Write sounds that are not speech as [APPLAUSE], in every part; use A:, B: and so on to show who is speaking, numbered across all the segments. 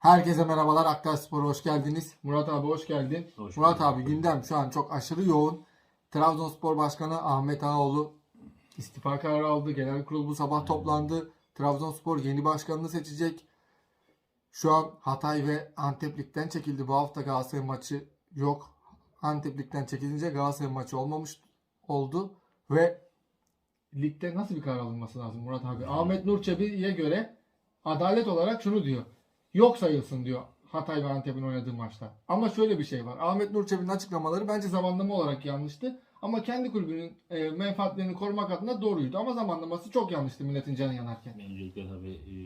A: Herkese merhabalar. Aktar Spor'a hoş geldiniz. Murat abi hoş geldin.
B: Hoş
A: Murat abi gündem şu an çok aşırı yoğun. Trabzonspor Başkanı Ahmet Ağaoğlu istifa kararı aldı. Genel kurul bu sabah toplandı. Trabzonspor yeni başkanını seçecek. Şu an Hatay ve Anteplik'ten çekildi. Bu hafta Galatasaray maçı yok. Anteplik'ten çekilince Galatasaray maçı olmamış oldu. Ve ligde nasıl bir karar alınması lazım Murat abi? Ahmet Nur Çebi'ye göre adalet olarak şunu diyor. Yok sayılsın diyor Hatay ve Antep'in oynadığı maçta. Ama şöyle bir şey var. Ahmet Nur Çebi'nin açıklamaları bence zamanlama olarak yanlıştı. Ama kendi kulübünün e, menfaatlerini korumak adına doğruydu. Ama zamanlaması çok yanlıştı milletin canı yanarken.
B: Öncelikle tabii e,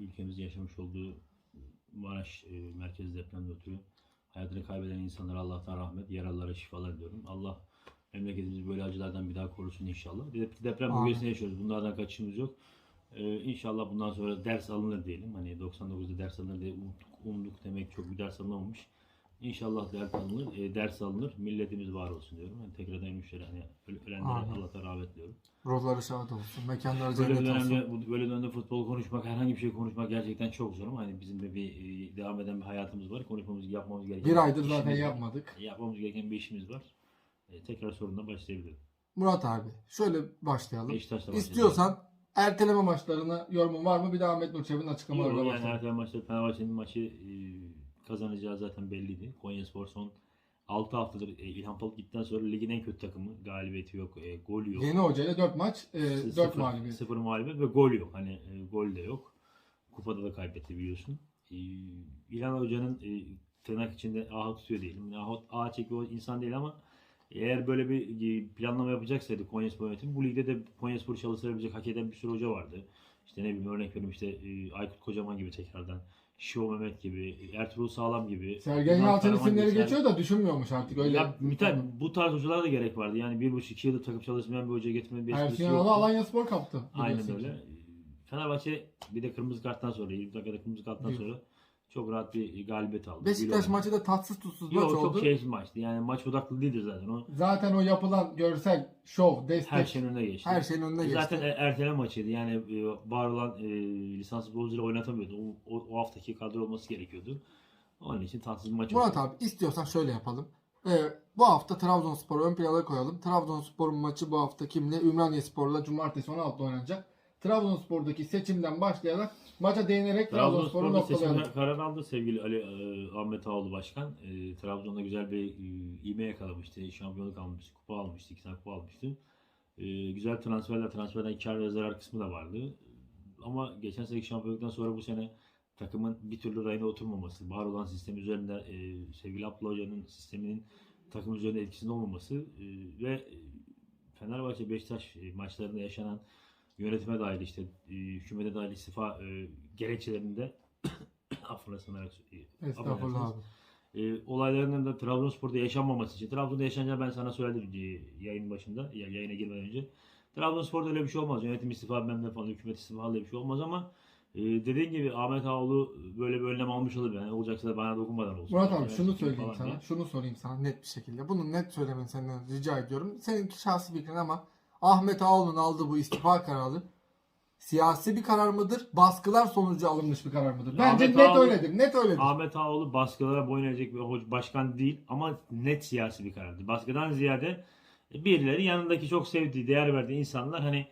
B: ülkemizin yaşamış olduğu Maraş e, merkez depremde ötürü hayatını kaybeden insanlara Allah'tan rahmet, yaralılara şifalar diliyorum. Allah memleketimizi böyle acılardan bir daha korusun inşallah. Bir de deprem bölgesinde yaşıyoruz. Bunlardan kaçışımız yok. E, inşallah bundan sonra ders alınır diyelim. Hani 99'da ders alınır diye umduk, umduk demek çok bir ders alınamamış. İnşallah ders alınır, e, ders alınır. Milletimiz var olsun diyorum. Yani tekrardan ölmüşlere hani öl- ölenlere
A: Amin.
B: Allah'tan rahmet diliyorum.
A: Ruhları şad olsun. Mekanları
B: Böyle bir
A: cennet olsun.
B: dönemde, böyle dönemde futbol konuşmak, herhangi bir şey konuşmak gerçekten çok zor ama hani bizim de bir e, devam eden bir hayatımız var. Konuşmamız, yapmamız gereken
A: Bir aydır zaten
B: işimiz var.
A: yapmadık.
B: Yapmamız gereken bir işimiz var. E, tekrar sorunla başlayabilirim.
A: Murat abi şöyle başlayalım. İstiyorsan erteleme maçlarına yorumun var mı? Bir de Ahmet Nur Çebi'nin açıklamalarına
B: Yok, yani erken maçta Fenerbahçe'nin maçı e, kazanacağı zaten belliydi. Konyaspor son 6 haftadır e, İlhan Palut gittikten sonra ligin en kötü takımı. Galibiyeti yok, e, gol yok.
A: Yeni hocayla 4 maç, e, 4
B: Sıfır-
A: mağlubiyet.
B: Sıfır mağlubiyet ve gol yok. Hani e, gol de yok. Kupada da kaybetti biliyorsun. E, İlhan Hoca'nın e, tırnak içinde aha tutuyor diyelim. Aha, aha çekiyor insan değil ama eğer böyle bir e, planlama yapacaksaydı Konyaspor yönetimi bu ligde de Konyaspor'u çalıştırabilecek hak eden bir sürü hoca vardı. İşte ne bileyim örnek veriyorum işte e, Aykut Kocaman gibi tekrardan. Şivo Mehmet gibi, Ertuğrul Sağlam gibi.
A: Sergen Yalçın isimleri
B: gibi,
A: geçiyor da düşünmüyormuş artık öyle.
B: ya Mithat, bu tarz hocalara da gerek vardı. Yani bir buçuk iki yıldır takım çalışmayan bir hoca getirmenin bir esprisi
A: Ersin
B: yoktu.
A: Yanal'ı Alanya Spor kaptı.
B: Aynen öyle. Fenerbahçe bir de kırmızı karttan sonra 20 dakikada kırmızı karttan
A: Bir.
B: sonra çok rahat bir galibiyet aldı.
A: Beşiktaş maçı da tatsız tutsuz maç
B: Yok
A: oldu.
B: çok şeysiz maçtı. Yani maç odaklı değildi zaten. O
A: Zaten o yapılan görsel, şov, destek
B: her şeyin önüne geçti.
A: her şeyin önüne geçti.
B: Zaten e- erteleme maçıydı. Yani e, var olan e, lisanslı futbolcuları oynatamıyordu. O, o, o haftaki kadro olması gerekiyordu. Onun için tatsız bir maç
A: Murat
B: oldu.
A: abi istiyorsan şöyle yapalım. Ee, bu hafta Trabzonspor'u ön plana koyalım. Trabzonspor'un maçı bu hafta kimle? Ümraniyespor'la cumartesi 16'da oynanacak. Trabzonspor'daki seçimden başlayarak maça değinerek Trabzonspor'u
B: seçimler karar aldı sevgili Ali e, Ahmet Ağoğlu Başkan. E, Trabzon'da güzel bir e, ivme yakalamıştı. Şampiyonluk almıştı, kupa almıştı, iki tane kupa almıştı. E, güzel transferler, transferden kar ve zarar kısmı da vardı. Ama geçen seneki şampiyonluktan sonra bu sene takımın bir türlü rayına oturmaması, var olan sistem üzerinde e, sevgili Abdullah Hoca'nın sisteminin takım üzerinde etkisinde olmaması e, ve e, Fenerbahçe Beşiktaş e, maçlarında yaşanan yönetime dahil işte e, hükümete dahil istifa e, gerekçelerinde [COUGHS] e,
A: Estağfurullah
B: affedersiniz.
A: abi.
B: E, olaylarının da Trabzonspor'da yaşanmaması için Trabzon'da yaşanacağı ben sana söyledim e, yayın başında ya, yayına girmeden önce. Trabzonspor'da öyle bir şey olmaz. Yönetim istifa bilmem falan hükümet istifa öyle bir şey olmaz ama e, dediğin gibi Ahmet Ağoğlu böyle bir önlem almış olabilir. Yani olacaksa da bana dokunmadan olsun.
A: Murat abi
B: Yani
A: şunu
B: falan
A: söyleyeyim sana.
B: diye.
A: Şunu sorayım sana net bir şekilde. Bunu net söylemeni senden rica ediyorum. Seninki şahsi fikrin ama Ahmet Ağoğlu'nun aldığı bu istifa kararı siyasi bir karar mıdır? Baskılar sonucu alınmış bir karar mıdır? Bence
B: Ahmet
A: net
B: Ağaoğlu-
A: öyledir. Net öyledir.
B: Ahmet Ağoğlu baskılara boyun eğecek bir hoca- başkan değil ama net siyasi bir karardı. Baskıdan ziyade birileri yanındaki çok sevdiği, değer verdiği insanlar hani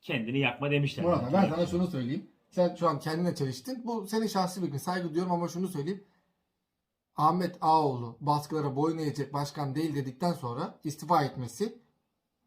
B: kendini yakma demişler.
A: Murat abi, ben sana şunu söyleyeyim. Sen şu an kendine çeliştin. Bu senin şahsi fikrin. Saygı duyuyorum ama şunu söyleyeyim. Ahmet Ağoğlu baskılara boyun eğecek başkan değil dedikten sonra istifa etmesi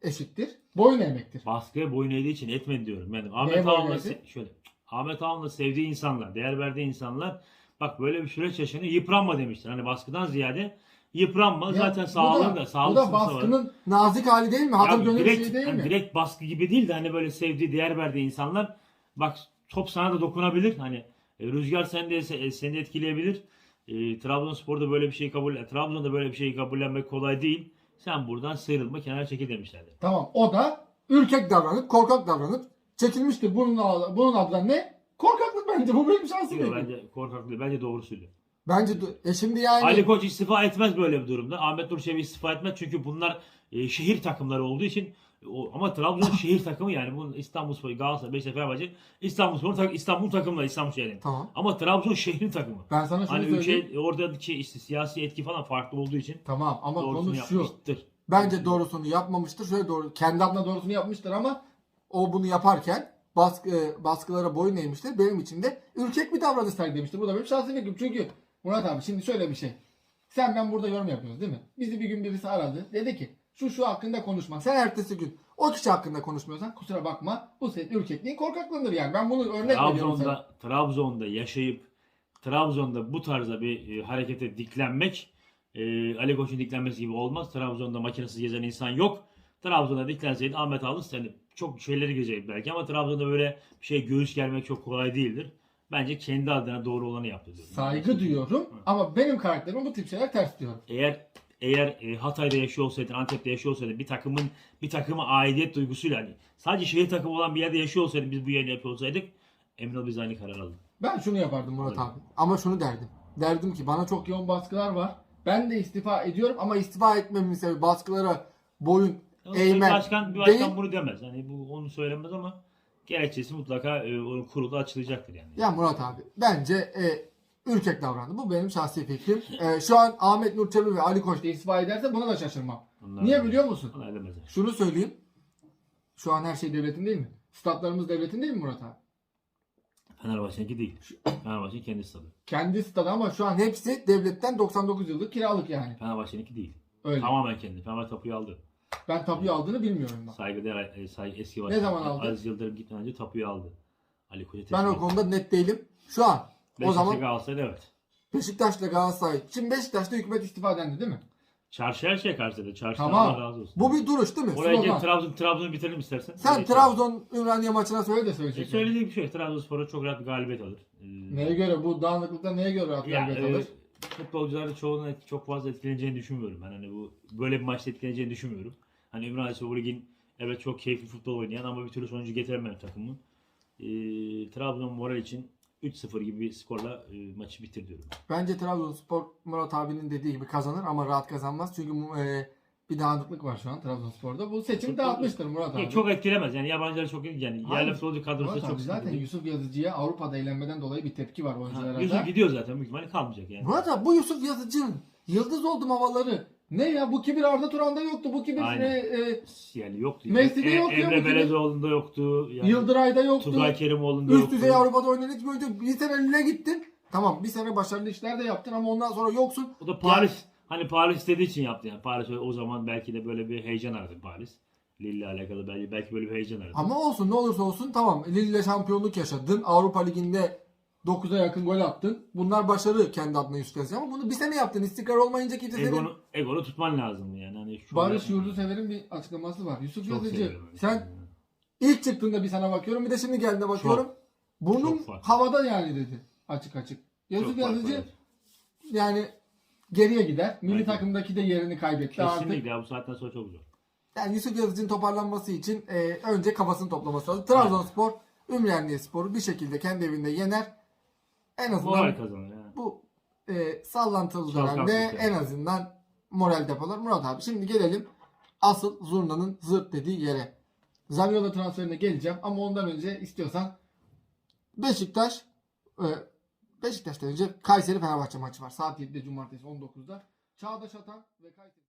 A: eşittir. Boyun eğmektir.
B: Baskıya boyun eğdiği için etmedi diyorum. Yani
A: Neye
B: Ahmet
A: boyun
B: Ağoğlu'na
A: eğdi?
B: se- şöyle Ahmet Ağoğlu'na sevdiği insanlar, değer verdiği insanlar bak böyle bir süreç yaşanıyor. Yıpranma demişler. Hani baskıdan ziyade yıpranma.
A: Ya,
B: Zaten
A: bu
B: sağlığın
A: da,
B: da sağlık
A: Bu da baskının nazik hali değil mi? Hatır gönül
B: direkt,
A: şey değil
B: hani
A: mi?
B: direkt baskı gibi değil de hani böyle sevdiği, değer verdiği insanlar bak top sana da dokunabilir. Hani e, rüzgar seni de, e, seni de etkileyebilir. E, Trabzonspor'da böyle bir şey kabul Trabzon'da böyle bir şeyi kabullenmek kolay değil. Sen buradan sıyrılma, kenara çekil demişlerdi.
A: Tamam o da ürkek davranıp korkak davranıp çekilmiştir. Bunun, bunun adı da ne? Korkaklık bence. Bu benim
B: Yok,
A: fikrim.
B: bence korkaklığı, bence doğru söylüyor.
A: Bence e şimdi yani
B: Ali Koç istifa etmez böyle bir durumda. Ahmet Nur Çebi istifa etmez çünkü bunlar e, şehir takımları olduğu için O, ama Trabzon [LAUGHS] şehir takımı yani bu İstanbulspor, Galatasaray, Beşiktaş, Fenerbahçe İstanbulspor tak, İstanbul takımla İstanbul şehrin.
A: Tamam.
B: Ama Trabzon şehrin takımı.
A: Ben sana şunu
B: Hani
A: söyleyeyim.
B: ülke oradaki işte siyasi etki falan farklı olduğu için
A: Tamam ama konu şu.
B: yapmıştır.
A: Bence doğrusunu yapmamıştır. Şöyle doğru. Kendi adına doğrusunu yapmıştır ama o bunu yaparken baskı, e, baskılara boyun eğmiştir. Benim için de ürkek bir davranış sergilemiştir. Bu da benim şahsi fikrim. Çünkü Murat abi şimdi şöyle bir şey. Sen ben burada yorum yapıyoruz değil mi? Bizi bir gün birisi aradı. Dedi ki şu şu hakkında konuşma. Sen ertesi gün o kişi hakkında konuşmuyorsan kusura bakma. Bu senin ürkekliğin korkaklığındır yani. Ben bunu örnek veriyorum sana.
B: Trabzon'da, Trabzon'da yaşayıp Trabzon'da bu tarzda bir e, harekete diklenmek e, Ali Koç'un diklenmesi gibi olmaz. Trabzon'da makinesiz gezen insan yok. Trabzon'da diklenseydi Ahmet Ağlı hani çok şeyleri gelecek belki ama Trabzon'da böyle bir şey göğüs germek çok kolay değildir. Bence kendi adına doğru olanı yaptı diyorum.
A: Saygı duyuyorum ama benim karakterime bu tip şeyler ters diyorum.
B: Eğer eğer e, Hatay'da yaşıyor olsaydın, Antep'te yaşıyor olsaydın bir takımın bir takıma aidiyet duygusuyla hani sadece şehir takımı olan bir yerde yaşıyor olsaydın biz bu yayını yapıyor olsaydık emin ol biz aynı karar alırdık.
A: Ben şunu yapardım Murat abi. Ama şunu derdim. Derdim ki bana çok yoğun baskılar var. Ben de istifa ediyorum ama istifa etmemin sebebi baskılara boyun
B: Ama
A: eğmen
B: bir başkan, bir başkan
A: değil.
B: bunu demez. Hani bu onu söylemez ama gerekçesi mutlaka e, onun kurulda açıklayacaktır yani.
A: Ya Murat abi bence e, ürkek davrandı. Bu benim şahsi fikrim. E, şu an Ahmet Nur Çebi ve Ali Koç da istifa ederse buna da şaşırmam.
B: Bunlar
A: Niye biliyor musun?
B: Bunlar.
A: Şunu söyleyeyim. Şu an her şey devletin değil mi? Statlarımız devletin değil mi Murat abi?
B: Fenerbahçe'ninki değil. Fenerbahçe'nin kendi stadı.
A: Kendi stadı ama şu an hepsi devletten 99 yıllık kiralık yani.
B: Fenerbahçe'ninki değil.
A: Öyle.
B: Tamamen kendi. Fenerbahçe tapuyu aldı.
A: Ben tapuyu aldığını bilmiyorum ben.
B: Saygıdeğer e, say, eski
A: Ne
B: başkan
A: zaman aldı?
B: Aziz Yıldırım gitmeden önce tapuyu aldı. Ali Koç'a
A: Ben o konuda net değilim. Şu an o
B: Beşiktaş'a
A: zaman
B: Galatasaray'da evet.
A: Beşiktaş'la Galatasaray. Şimdi Beşiktaş'ta hükümet istifa dendi değil mi?
B: Çarşı her şey karşıda. Çarşı
A: Tamam.
B: Razı olsun.
A: Bu bir duruş değil mi?
B: Oraya gel Trabzon, Trabzon'u bitirelim istersen.
A: Sen
B: Oraya
A: Trabzon Ümraniye maçına söyle de
B: E,
A: söyleyecek.
B: bir şey. Trabzonspor'a çok rahat bir galibiyet alır. Ee,
A: Neye göre bu dağınıklıkta neye göre rahat
B: ya,
A: galibiyet
B: e,
A: alır?
B: futbolcuların çoğunun çok fazla etkileneceğini düşünmüyorum. Ben hani bu böyle bir maçta etkileneceğini düşünmüyorum. Hani Ümraniye Spor Lig'in evet çok keyifli futbol oynayan ama bir türlü sonucu getiremeyen takımı. Ee, Trabzon moral için 3-0 gibi bir skorla e, maçı bitir diyorum.
A: Bence Trabzonspor Murat abinin dediği gibi kazanır ama rahat kazanmaz. Çünkü e, bir dağınıklık var şu an Trabzonspor'da. Bu seçim
B: Futbol-
A: dağıtmıştır Murat abi.
B: Çok etkilemez. Yani yabancılar çok yani
A: Hayır.
B: yerli futbolcu kadrosu
A: Murat
B: da
A: abi
B: çok
A: zaten. Yusuf Yazıcı'ya Avrupa'da eğlenmeden dolayı bir tepki var oyunculara.
B: Yusuf gidiyor zaten büyük ihtimalle kalmayacak yani.
A: Murat abi bu Yusuf Yazıcı'nın yıldız oldum havaları. Ne ya bu kibir Arda Turan'da yoktu. Bu kibir
B: Aynen.
A: e, e,
B: Yani yoktu.
A: Messi'de
B: E-
A: yok ya bu
B: Emre
A: gibi.
B: Belezoğlu'nda yoktu. Yani
A: Yıldıray'da yoktu.
B: Tugay Kerimoğlu'nda
A: Üst
B: yoktu.
A: düzey Avrupa'da oynayan hiçbir oyuncu bir sene eline gittin. Tamam bir sene başarılı işler de yaptın ama ondan sonra yoksun.
B: O da Paris. Hani Paris istediği için yaptı yani. Paris o- o zaman belki de böyle bir heyecan aradı Paris. Lille ile alakalı belki, belki böyle bir heyecan aradı.
A: Ama olsun ne olursa olsun tamam. Lille şampiyonluk yaşadın. Avrupa Ligi'nde 9'a yakın gol attın. Bunlar başarı kendi adına Yazıcı ama bunu bir sene yaptın. İstikrar olmayınca kimse senin...
B: Egonu, egonu tutman lazım yani. Hani şu
A: Barış Yurdusever'in bir açıklaması var. Yusuf
B: Çok
A: Yazıcı sen
B: şeyleri.
A: ilk çıktığında bir sana bakıyorum bir de şimdi geldiğinde bakıyorum.
B: Çok farklı.
A: havada yani dedi. Açık açık. Yusuf
B: Çok farklı,
A: Yazıcı
B: evet.
A: yani geriye gider. Milli
B: Bence-
A: takımdaki de yerini kaybetti artık.
B: Kesinlikle ya bu saatten sonra çok zor.
A: Yani Yusuf Yazıcı'nın toparlanması için e, önce kafasını toplaması lazım. Trabzonspor, Ümraniye Spor'u bir şekilde kendi evinde yener. En azından
B: Moral kazanır yani.
A: bu e, sallantılı
B: Çalkantılı
A: dönemde
B: şey.
A: en azından moral depolar. Murat abi şimdi gelelim asıl zurnanın zırt dediği yere. Zaniolo transferine geleceğim ama ondan önce istiyorsan Beşiktaş e, Beşiktaş'tan önce Kayseri Fenerbahçe maçı var. Saat 7'de cumartesi 19'da. Çağdaş Atan ve Kayseri